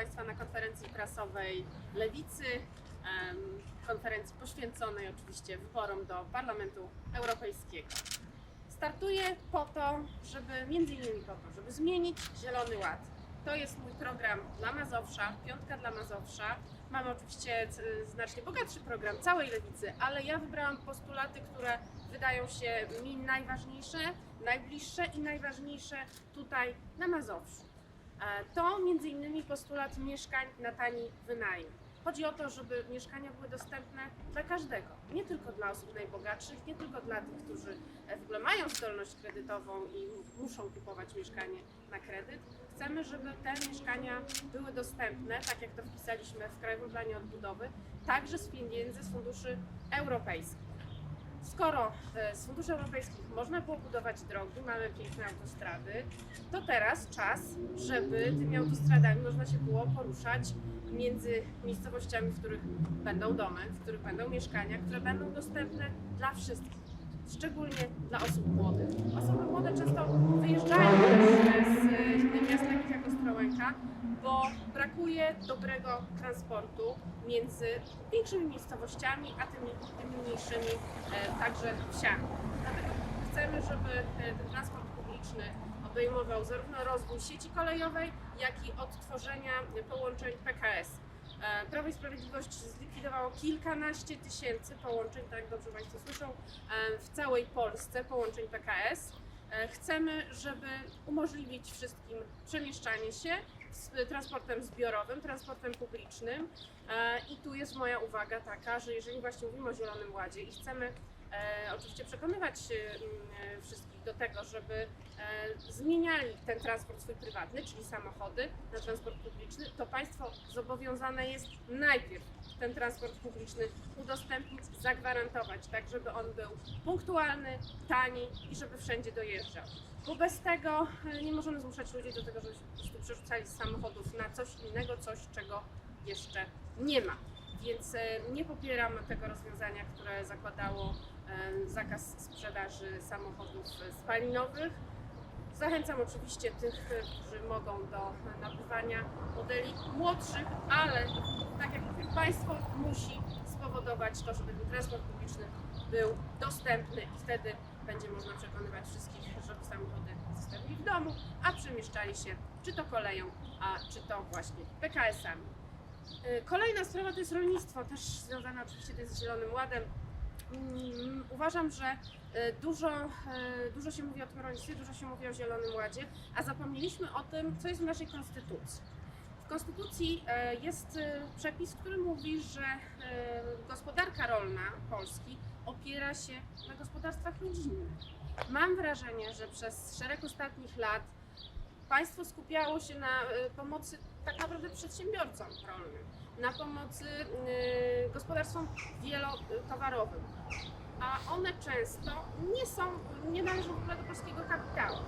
Państwa na konferencji prasowej Lewicy, konferencji poświęconej oczywiście wyborom do Parlamentu Europejskiego. Startuję po to, żeby między innymi po to, żeby zmienić Zielony Ład. To jest mój program dla Mazowsza, piątka dla Mazowsza. Mamy oczywiście znacznie bogatszy program całej lewicy, ale ja wybrałam postulaty, które wydają się mi najważniejsze, najbliższe i najważniejsze tutaj na Mazowszu. E, To między innymi postulat mieszkań na tani wynajem. Chodzi o to, żeby mieszkania były dostępne dla każdego, nie tylko dla osób najbogatszych, nie tylko dla tych, którzy e, w ogóle mają zdolność kredytową i muszą kupować mieszkanie na kredyt. Chcemy, żeby te mieszkania były dostępne, tak jak to wpisaliśmy w Krajowym Planie Odbudowy, także z pieniędzy z funduszy europejskich. Skoro e, z funduszy europejskich można było budować drogi, mamy piękne autostrady, to teraz czas, żeby tymi autostradami można się było poruszać między miejscowościami, w których będą domy, w których będą mieszkania, które będą dostępne dla wszystkich. Szczególnie dla osób młodych. Osoby młode często wyjeżdżają też z innych bo brakuje dobrego transportu między większymi miejscowościami, a tymi, tymi mniejszymi e, także wsiami. Dlatego chcemy, żeby e, ten transport publiczny obejmował zarówno rozwój sieci kolejowej, jak i odtworzenia połączeń PKS. E, Prawo i Sprawiedliwość zlikwidowało kilkanaście tysięcy połączeń, tak dobrze Państwo słyszą, e, w całej Polsce połączeń PKS. E, Chcemy, żeby umożliwić wszystkim przemieszczanie się z transportem zbiorowym, transportem publicznym. E, I tu jest moja uwaga taka, że jeżeli właśnie mówimy o Zielonym Ładzie i chcemy e, oczywiście przekonywać e, m, e, wszystkich do tego, żeby e, zmieniali ten transport swój prywatny, czyli samochody, na transport publiczny, to państwo zobowiązane jest najpierw ten transport publiczny udostępnić, zagwarantować, tak żeby on był punktualny, tani i żeby wszędzie dojeżdżał. Bo bez tego e, nie możemy zmuszać ludzi do tego, żeby się po prostu przerzucali z samochodów na coś innego, coś czego jeszcze nie ma. Więc e, nie popieram tego rozwiązania, które zakładało zakaz sprzedaży samochodów e, spalinowych. Zachęcam oczywiście tych, e, którzy mogą do nabywania modeli młodszych, ale tak jak mówię, państwo musi spowodować to, żeby ten transport publiczny był dostępny i wtedy będzie można przekonywać wszystkich, żeby samochody zostawili w domu, a przemieszczali się czy to koleją, a czy to właśnie PKS-ami. Y, Kolejna sprawa to jest rolnictwo, też związane oczywiście z Zielonym Ładem. Mm, Uważam, że y, dużo, y, dużo się mówi o tym rolnictwie, dużo się mówi o Zielonym Ładzie, a zapomnieliśmy o tym, co jest w naszej konstytucji. W konstytucji e, jest e, przepis, który mówi, że e, gospodarka rolna Polski opiera się na gospodarstwach rodzinnych. Mam wrażenie, że przez szereg ostatnich lat państwo skupiało się na e, pomocy tak naprawdę przedsiębiorcom rolnym, na pomocy e, gospodarstwom wielotowarowym. A one często nie są, nie należą w ogóle do polskiego kapitału.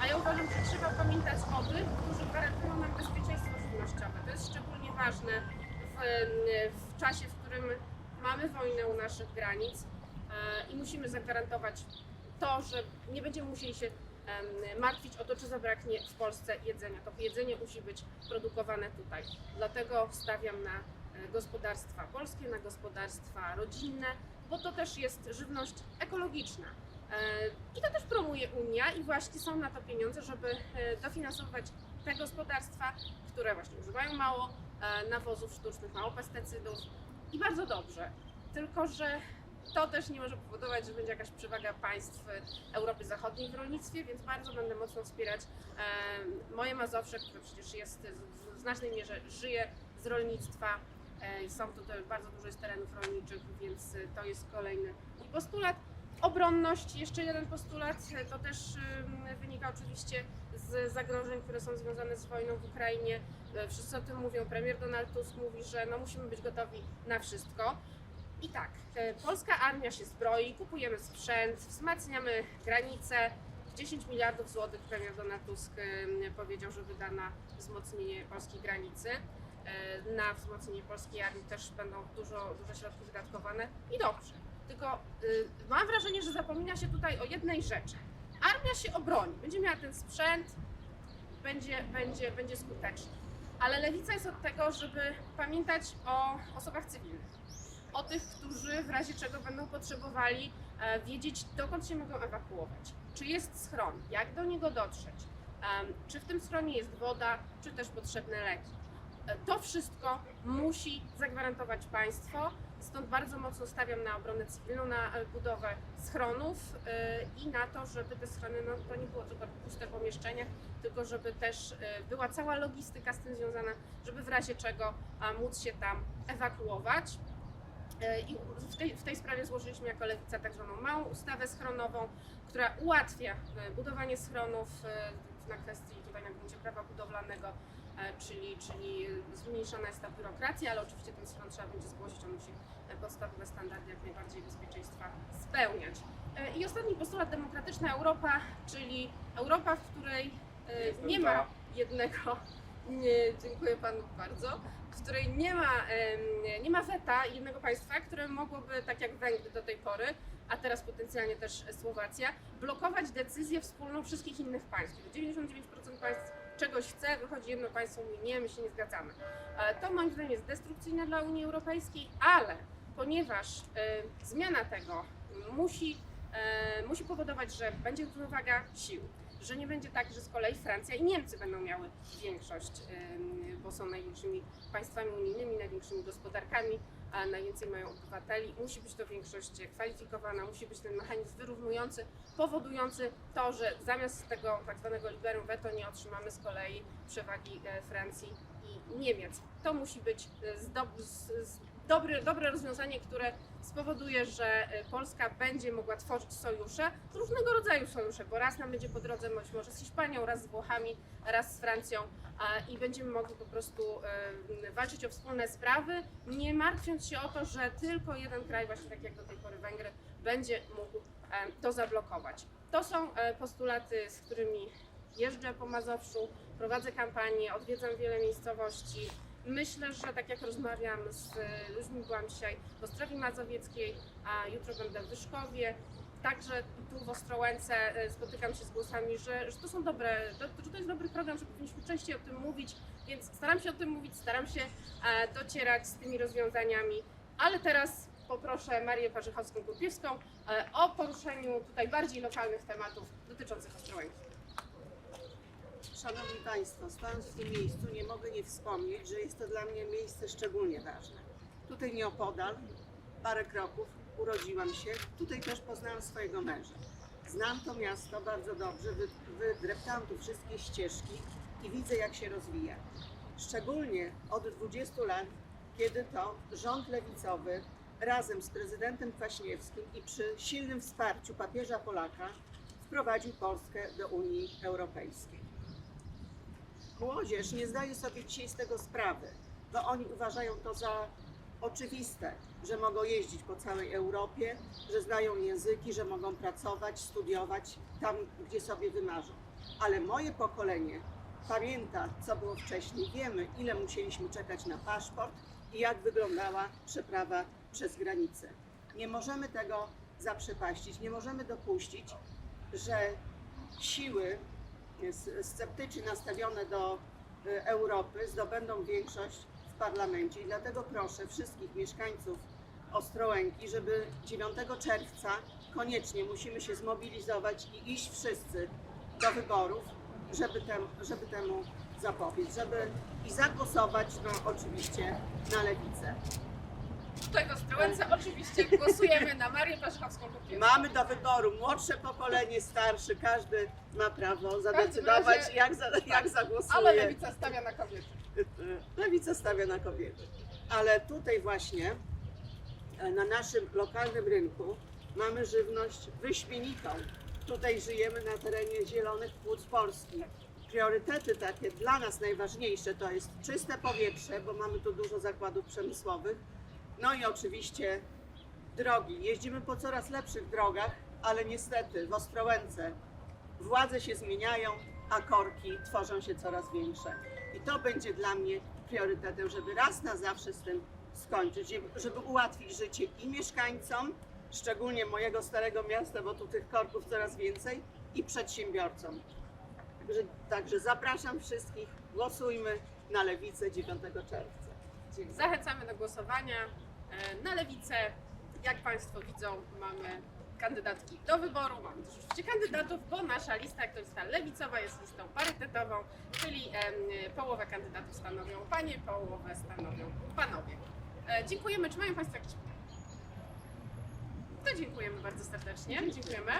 A ja uważam, że trzeba pamiętać o tych, którzy gwarantują nam bezpieczeństwo żywnościowe. To jest szczególnie ważne w, w czasie, w którym mamy wojnę u naszych granic e, i musimy zagwarantować to, że nie będziemy musieli się martwić o to, czy zabraknie w Polsce jedzenia. To jedzenie musi być produkowane tutaj. Dlatego stawiam na e, gospodarstwa polskie, na gospodarstwa rodzinne, bo to też jest żywność ekologiczna. E, I to też promuje Unia i właśnie są na to pieniądze, żeby e, dofinansować te gospodarstwa, które właśnie używają mało nawozów sztucznych, mało pestycydów i bardzo dobrze. Tylko, że to też nie może powodować, że będzie jakaś przewaga państw Europy Zachodniej w rolnictwie, więc bardzo będę mocno wspierać moje Mazowsze, które przecież jest w- znacznej mierze żyje z rolnictwa. E, Są tutaj bardzo dużo jest terenów rolniczych, więc to jest kolejny mój postulat. Obronność, jeszcze jeden postulat, e, to też wynika oczywiście z zagrożeń, które są związane z wojną w Ukrainie. E, Wszyscy o tym mówią, premier Donald Tusk mówi, że no musimy być gotowi na wszystko. I tak, e, polska armia się zbroi, kupujemy sprzęt, wzmacniamy granice. 10 miliardów złotych premier Donald Tusk em, powiedział, że wyda na wzmocnienie polskiej granicy. E, Na wzmocnienie polskiej armii też będą dużo, duże środki wydatkowane i dobrze. Tylko mam wrażenie, że zapomina się tutaj o jednej rzeczy. Armia się obroni, będzie miała ten sprzęt, będzie, będzie, będzie skuteczna. Ale lewica jest od tego, żeby pamiętać o osobach cywilnych, o tych, którzy w razie czego będą potrzebowali e, wiedzieć, dokąd się mogą ewakuować. Czy jest schron, jak do niego dotrzeć, czy w tym schronie jest woda, czy też potrzebne leki. E, To wszystko musi zagwarantować państwo, stąd bardzo mocno stawiam na obronę cywilną, na e, budowę schronów i na to, żeby te schrony, no to nie było tylko puste pomieszczenia, tylko żeby też była cała logistyka z tym związana, żeby w razie czego móc się tam ewakuować. E, I w tej, w tej sprawie złożyliśmy jako Lewica tak zwaną małą ustawę schronową, która ułatwia e, budowanie schronów e, na kwestii tutaj na gruncie prawa budowlanego, czyli, czyli zmniejszona jest ta biurokracja, ale oczywiście ten schron trzeba będzie zgłosić, on musi podstawowe standardy jak najbardziej bezpieczeństwa spełniać. I ostatni postulat demokratyczna Europa, czyli Europa, w której nie ma jednego, nie, dziękuję panu bardzo, w której nie ma, nie ma weta jednego państwa, które mogłoby, tak jak Węgry do tej pory, a teraz potencjalnie też Słowacja, blokować decyzję wspólną wszystkich innych państw. Kiedy 99% państw czegoś chce, wychodzi jedno państwo mówi nie, my się nie zgadzamy. E, To moim zdaniem jest destrukcyjne dla Unii Europejskiej, ale ponieważ e, zmiana tego musi, e, musi powodować, że będzie równowaga sił, że nie będzie tak, że z kolei Francja i Niemcy będą miały większość, bo są największymi państwami unijnymi, największymi gospodarkami, a najwięcej mają obywateli. Musi być to większość kwalifikowana, musi być ten mechanizm wyrównujący, powodujący to, że zamiast tego tak zwanego liberum veto nie otrzymamy z kolei przewagi e, Francji i Niemiec. To musi być e, z, z, dobre, dobre rozwiązanie, które spowoduje, że e, Polska będzie mogła tworzyć sojusze, różnego rodzaju sojusze, bo raz nam będzie po drodze być może z Hiszpanią, raz z Włochami, raz z Francją i będziemy mogli po prostu e, walczyć o wspólne sprawy, nie martwiąc się o to, że tylko jeden kraj, właśnie tak jak do tej pory Węgry, będzie mógł e, to zablokować. To są postulaty, z którymi jeżdżę po Mazowszu, prowadzę kampanię, odwiedzam wiele miejscowości. Myślę, że tak jak rozmawiam z ludźmi, byłam dzisiaj w Ostrowi Mazowieckiej, a jutro będę w Wyszkowie. Także tu w Ostrołęce e, spotykam się z głosami, że, że to są dobre, to, że to jest dobry program, że powinniśmy częściej o tym mówić, więc staram się o tym mówić, staram się e, docierać z tymi rozwiązaniami, ale teraz poproszę Marię Parzychowską-Kurpiewską e, o poruszeniu tutaj bardziej lokalnych tematów dotyczących Ostrołęki. Szanowni Państwo, stając w tym miejscu nie mogę nie wspomnieć, że jest to dla mnie miejsce szczególnie ważne. Tutaj nieopodal, parę kroków, urodziłam się, tutaj też poznałam swojego męża. Znam to miasto bardzo dobrze, wy- wydreptałam tu wszystkie ścieżki i widzę jak się rozwija. Szczególnie od 20 lat, kiedy to rząd lewicowy razem z prezydentem Kwaśniewskim i przy silnym wsparciu papieża Polaka wprowadził Polskę do Unii Europejskiej. Młodzież nie zdaje sobie dzisiaj z tego sprawy, bo oni uważają to za oczywiste, że mogą jeździć po całej Europie, że znają języki, że mogą pracować, studiować tam, gdzie sobie wymarzą. Ale moje pokolenie pamięta, co było wcześniej. Wiemy, ile musieliśmy czekać na paszport i jak wyglądała przeprawa przez granicę. Nie możemy tego zaprzepaścić, nie możemy dopuścić, że siły sceptycznie nastawione do y, Europy zdobędą większość w parlamencie. I dlatego proszę wszystkich mieszkańców Ostrołęki, żeby 9 czerwca koniecznie musimy się zmobilizować i iść wszyscy do wyborów, żeby, żeby temu zapobiec, żeby i zagłosować, no oczywiście, na lewicę. Tutaj w Ostrołęce oczywiście głosujemy na Marię Parzychowską-Kurpiewską. Mamy do wyboru młodsze pokolenie, starszy, każdy ma prawo zadecydować, razie- jak, za, jak zagłosuje. Ale lewica stawia na kobiety. Lewica stawia na kobiety. Ale tutaj właśnie e, na naszym lokalnym rynku mamy żywność wyśmienitą. Tutaj żyjemy na terenie Zielonych Płuc Polski. Priorytety takie dla nas najważniejsze to jest czyste powietrze, bo mamy tu dużo zakładów przemysłowych. No i oczywiście drogi. Jeździmy po coraz lepszych drogach, ale niestety w Ostrołęce władze się zmieniają, a korki tworzą się coraz większe. I to będzie dla mnie priorytetem, żeby raz na zawsze z tym skończyć, żeby- ułatwić życie i mieszkańcom, szczególnie mojego starego miasta, bo tu tych korków coraz więcej, i przedsiębiorcom. Także, także zapraszam wszystkich, głosujmy na lewicę 9 czerwca. Dziękuję. Zachęcamy do głosowania na lewicę. Jak Państwo widzą, mamy kandydatki do wyboru, mamy też oczywiście kandydatów, bo nasza lista, jak to lista lewicowa, jest listą parytetową, czyli połowę kandydatów stanowią panie, połowę stanowią panowie. E, Dziękujemy. Czy mają Państwo jakieś pytania? To dziękujemy bardzo serdecznie. Dziękujemy.